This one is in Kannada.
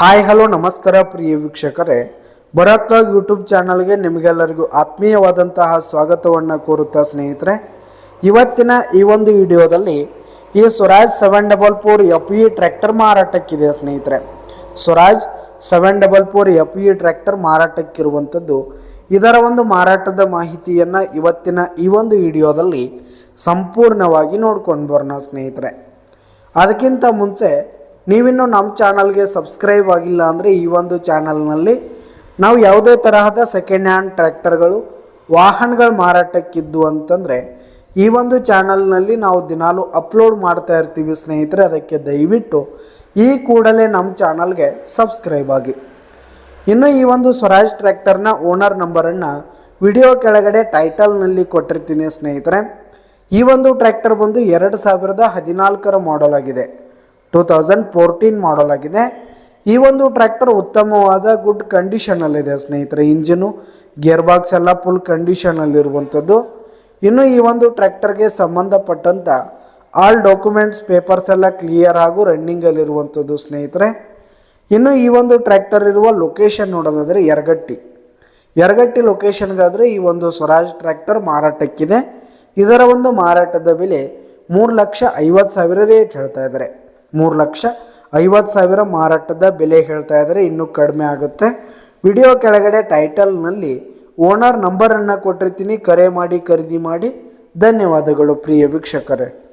ಹಾಯ್, ಹಲೋ, ನಮಸ್ಕಾರ ಪ್ರಿಯ ವೀಕ್ಷಕರೇ. ಬರಕ್ಕ ಯೂಟ್ಯೂಬ್ ಚಾನಲ್ಗೆ ನಿಮಗೆಲ್ಲರಿಗೂ ಆತ್ಮೀಯವಾದಂತಹ ಸ್ವಾಗತವನ್ನು ಕೋರುತ್ತಾ ಸ್ನೇಹಿತರೆ. ಇವತ್ತಿನ ಈ ಒಂದು ವಿಡಿಯೋದಲ್ಲಿ ಈ Swaraj seven double four F E tractor ಮಾರಾಟಕ್ಕಿದೆ ಸ್ನೇಹಿತರೆ. Swaraj seven double four F E tractor ಮಾರಾಟಕ್ಕಿರುವಂಥದ್ದು ಇದರ ಒಂದು ಮಾರಾಟದ ಮಾಹಿತಿಯನ್ನು ಇವತ್ತಿನ ಈ ಒಂದು ವಿಡಿಯೋದಲ್ಲಿ ಸಂಪೂರ್ಣವಾಗಿ ನೋಡ್ಕೊಂಡು ಬರೋಣ ಸ್ನೇಹಿತರೆ. ಅದಕ್ಕಿಂತ ಮುಂಚೆ ನೀವಿನ್ನು ನಮ್ಮ ಚಾನಲ್ಗೆ ಸಬ್ಸ್ಕ್ರೈಬ್ ಆಗಿಲ್ಲ ಅಂದರೆ ಈ ಒಂದು ಚಾನಲ್ನಲ್ಲಿ ನಾವು ಯಾವುದೇ ತರಹದ ಸೆಕೆಂಡ್ ಹ್ಯಾಂಡ್ ಟ್ರ್ಯಾಕ್ಟರ್ಗಳು ವಾಹನಗಳು ಮಾರಾಟಕ್ಕಿದ್ದು ಅಂತಂದರೆ ಈ ಒಂದು ಚಾನಲ್ನಲ್ಲಿ ನಾವು ದಿನಾಲು ಅಪ್ಲೋಡ್ ಮಾಡ್ತಾ ಇರ್ತೀವಿ ಸ್ನೇಹಿತರೆ, ಅದಕ್ಕೆ ದಯವಿಟ್ಟು ಈ ಕೂಡಲೇ ನಮ್ಮ ಚಾನಲ್ಗೆ ಸಬ್ಸ್ಕ್ರೈಬ್ ಆಗಿ. ಇನ್ನು ಈ ಒಂದು ಸ್ವರಾಜ್ ಟ್ರ್ಯಾಕ್ಟರ್ನ ಓನರ್ ನಂಬರನ್ನು ವಿಡಿಯೋ ಕೆಳಗಡೆ ಟೈಟಲ್ನಲ್ಲಿ ಕೊಟ್ಟಿರ್ತೀನಿ ಸ್ನೇಹಿತರೆ. ಈ ಒಂದು ಟ್ರ್ಯಾಕ್ಟರ್ ಬಂದು ಎರಡು ಸಾವಿರದ ಹದಿನಾಲ್ಕರ ಮಾಡೆಲ್ ಆಗಿದೆ. ಟೂ ತೌಸಂಡ್ ಫೋರ್ಟೀನ್ ಮಾಡಲ್ ಆಗಿದೆ. ಈ ಒಂದು ಟ್ರ್ಯಾಕ್ಟರ್ ಉತ್ತಮವಾದ ಗುಡ್ ಕಂಡೀಷನಲ್ಲಿದೆ ಸ್ನೇಹಿತರೆ. ಇಂಜಿನು ಗೇರ್ ಬಾಕ್ಸ್ ಎಲ್ಲ ಫುಲ್ ಕಂಡೀಷನಲ್ಲಿರುವಂಥದ್ದು ಇನ್ನು ಈ ಒಂದು ಟ್ರ್ಯಾಕ್ಟರ್ಗೆ ಸಂಬಂಧಪಟ್ಟಂಥ ಆಲ್ ಡಾಕ್ಯುಮೆಂಟ್ಸ್ ಪೇಪರ್ಸ್ ಎಲ್ಲ ಕ್ಲಿಯರ್ ಹಾಗೂ ರನ್ನಿಂಗಲ್ಲಿರುವಂಥದ್ದು ಸ್ನೇಹಿತರೆ. ಇನ್ನು ಈ ಒಂದು ಟ್ರ್ಯಾಕ್ಟರ್ ಇರುವ ಲೊಕೇಶನ್ ನೋಡೋದಾದರೆ ಯರಗಟ್ಟಿ. ಯರಗಟ್ಟಿ ಲೊಕೇಶನ್ಗಾದರೆ ಈ ಒಂದು ಸ್ವರಾಜ್ ಟ್ರ್ಯಾಕ್ಟರ್ ಮಾರಾಟಕ್ಕಿದೆ. ಇದರ ಒಂದು ಮಾರಾಟದ ಬೆಲೆ ಮೂರು ಲಕ್ಷ ಐವತ್ತು ಸಾವಿರ ರೇಟ್ ಹೇಳ್ತಾ ಇದ್ದಾರೆ. ಮೂರು ಲಕ್ಷ ಐವತ್ತು ಸಾವಿರ ಮಾರಾಟದ ಬೆಲೆ ಹೇಳ್ತಾ ಇದ್ದಾರೆ. ಇನ್ನೂ ಕಡಿಮೆ ಆಗುತ್ತೆ. ವಿಡಿಯೋ ಕೆಳಗಡೆ ಟೈಟಲ್ನಲ್ಲಿ ಓನರ್ ನಂಬರನ್ನು ಕೊಟ್ಟಿರ್ತೀನಿ. ಕರೆ ಮಾಡಿ, ಖರೀದಿ ಮಾಡಿ. ಧನ್ಯವಾದಗಳು ಪ್ರಿಯ ವೀಕ್ಷಕರೇ.